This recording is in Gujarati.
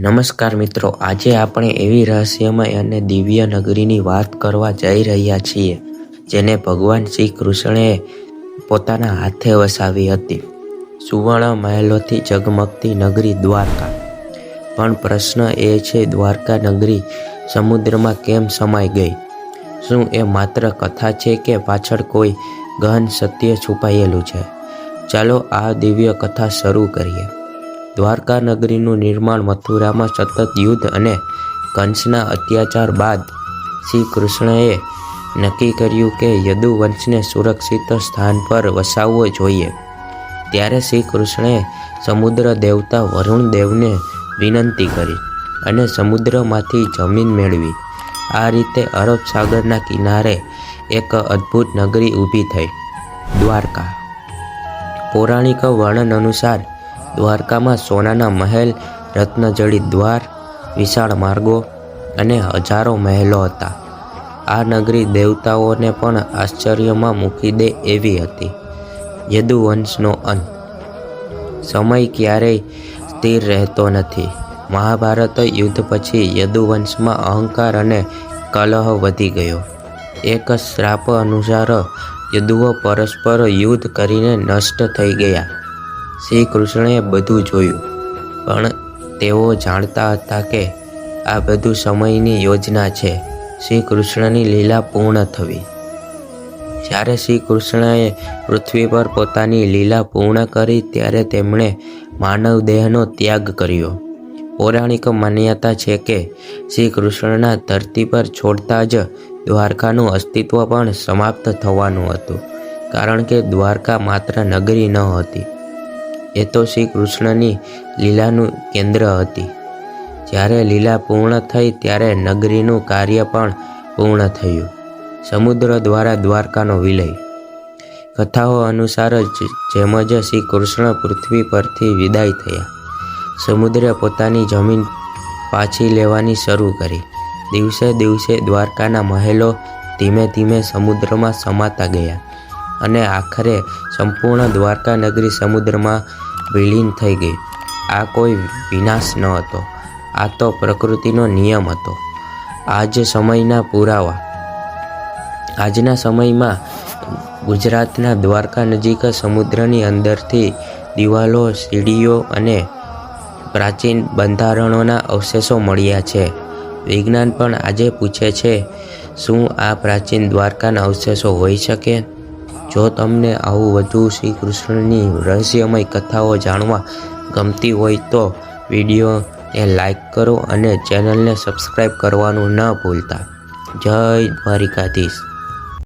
નમસ્કાર મિત્રો, આજે આપણે એવી રહસ્યમય અને દિવ્ય નગરીની વાત કરવા જઈ રહ્યા છીએ, જેને ભગવાન શ્રી કૃષ્ણએ પોતાના હાથે વસાવી હતી. સુવર્ણ મહેલોથી ઝગમગતી નગરી દ્વારકા. પણ પ્રશ્ન એ છે, દ્વારકા નગરી સમુદ્રમાં કેમ સમાઈ ગઈ? શું એ માત્ર કથા છે કે પાછળ કોઈ ગહન સત્ય છુપાયેલું છે? ચાલો આ દિવ્ય કથા શરૂ કરીએ. દ્વારકા નગરીનું નિર્માણ મથુરામાં સતત યુદ્ધ અને કંસના અત્યાચાર બાદ શ્રી કૃષ્ણએ નક્કી કર્યું કે યદુવંશને સુરક્ષિત સ્થાન પર વસાવવો જોઈએ. ત્યારે શ્રી કૃષ્ણએ સમુદ્ર દેવતા વરુણ દેવને વિનંતી કરી અને સમુદ્રમાંથી જમીન મેળવી. આ રીતે અરબ સાગરના કિનારે એક અદ્ભુત નગરી ઊભી થઈ. દ્વારકા. પૌરાણિક વર્ણન અનુસાર દ્વારકામાં સોનાના મહેલ રત્નજડિત દ્વાર, વિશાળ માર્ગો અને હજારો મહેલો હતા. આ નગરી દેવતાઓને પણ આશ્ચર્યમાં મૂકી દે એવી હતી. યદુવંશનો અંત. સમય ક્યારેય સ્થિર રહેતો નથી. મહાભારત યુદ્ધ પછી યદુવંશમાં અહંકાર અને કલહ વધી ગયો. એક શ્રાપ અનુસાર યદુઓ પરસ્પર યુદ્ધ કરીને નષ્ટ થઈ ગયા. શ્રી કૃષ્ણએ બધું જોયું. પણ તેઓ જાણતા હતા કે આ બધું સમયની યોજના છે. શ્રી કૃષ્ણની લીલા પૂર્ણ થવી. જ્યારે શ્રી કૃષ્ણએ પૃથ્વી પર પોતાની લીલા પૂર્ણ કરી, ત્યારે તેમણે માનવ દેહનો ત્યાગ કર્યો. પૌરાણિક માન્યતા છે કે શ્રી કૃષ્ણના ધરતી પર છોડતા જ દ્વારકાનું અસ્તિત્વ પણ સમાપ્ત થવાનું હતું. કારણ કે દ્વારકા માત્ર નગરી ન હતી. એ તો શ્રી કૃષ્ણની લીલાનું કેન્દ્ર હતી. જ્યારે લીલા પૂર્ણ થઈ ત્યારે નગરીનું કાર્ય પણ પૂર્ણ થયું. સમુદ્ર દ્વારા દ્વારકાનો વિલય. કથાઓ અનુસાર જ જેમ જ શ્રી કૃષ્ણ પૃથ્વી પરથી વિદાય થયા. સમુદ્રે પોતાની જમીન પાછી લેવાની શરૂ કરી. દિવસે દિવસે દ્વારકાના મહેલો ધીમે ધીમે સમુદ્રમાં સમાતા ગયા. અને આખરે સંપૂર્ણ દ્વારકા નગરી સમુદ્રમાં વિલીન થઈ ગઈ. આ કોઈ વિનાશ ન હતો. આ તો પ્રકૃતિનો નિયમ હતો. આજ સમયના પુરાવા. આજના સમયમાં ગુજરાતના દ્વારકા નજીક સમુદ્રની અંદરથી દિવાલો, સીડીઓ અને પ્રાચીન બંધારણોના અવશેષો મળ્યા છે. વિજ્ઞાન પણ આજે પૂછે છે, શું આ પ્રાચીન દ્વારકાના અવશેષો હોઈ શકે? જો તમને આવું વધુ શ્રી કૃષ્ણની રહસ્યમય કથાઓ જાણવા ગમતી હોય તો વિડીયોને લાઈક કરો અને ચેનલને સબસ્ક્રાઈબ કરવાનું ન ભૂલતા. જય દ્વારિકાધીશ.